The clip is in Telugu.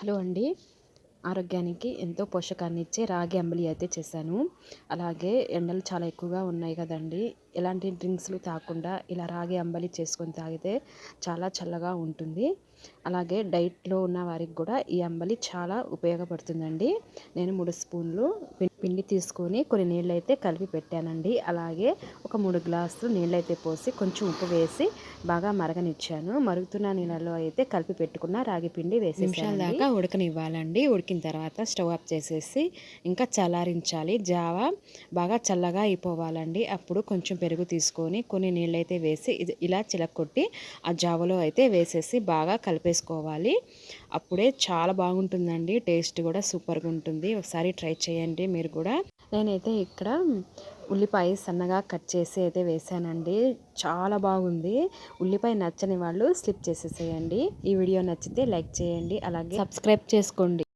హలో అండి. ఆరోగ్యానికి ఎంతో పోషకాన్ని ఇచ్చే రాగి అంబలి అయితే చేశాను. అలాగే ఎండలు చాలా ఎక్కువగా ఉన్నాయి కదండి. ఎలాంటి డ్రింక్స్లు తాగకుండా ఇలా రాగి అంబలి చేసుకొని తాగితే చాలా చల్లగా ఉంటుంది. అలాగే డైట్లో ఉన్న వారికి కూడా ఈ అంబలి చాలా ఉపయోగపడుతుందండి. నేను మూడు స్పూన్లు పిండి తీసుకొని కొన్ని నీళ్ళు అయితే కలిపి పెట్టానండి. అలాగే ఒక మూడు గ్లాసులు నీళ్ళైతే పోసి కొంచెం ఉప్పు వేసి బాగా మరగనిచ్చాను. మరుగుతున్న నీళ్ళలో అయితే కలిపి పెట్టుకున్న రాగి పిండి వేసి దాకా ఉడకనివ్వాలండి. ఉడికిన తర్వాత స్టవ్ ఆఫ్ చేసేసి ఇంకా చల్లారించాలి. జావా బాగా చల్లగా అయిపోవాలండి. అప్పుడు కొంచెం పెరుగు తీసుకొని కొన్ని నీళ్ళైతే వేసి ఇలా చిలక్కొట్టి ఆ జావలో అయితే వేసేసి బాగా కలిపేసుకోవాలి. అప్పుడే చాలా బాగుంటుందండి. టేస్ట్ కూడా సూపర్గా ఉంటుంది. ఒకసారి ట్రై చేయండి మీరు కూడా. నేనైతే ఇక్కడ ఉల్లిపాయ సన్నగా కట్ చేసి అయితే వేసానండి. చాలా బాగుంది. ఉల్లిపాయ నచ్చని వాళ్ళు స్లిప్ చేసేసేయండి. ఈ వీడియో నచ్చితే లైక్ చేయండి. అలాగే సబ్స్క్రైబ్ చేసుకోండి.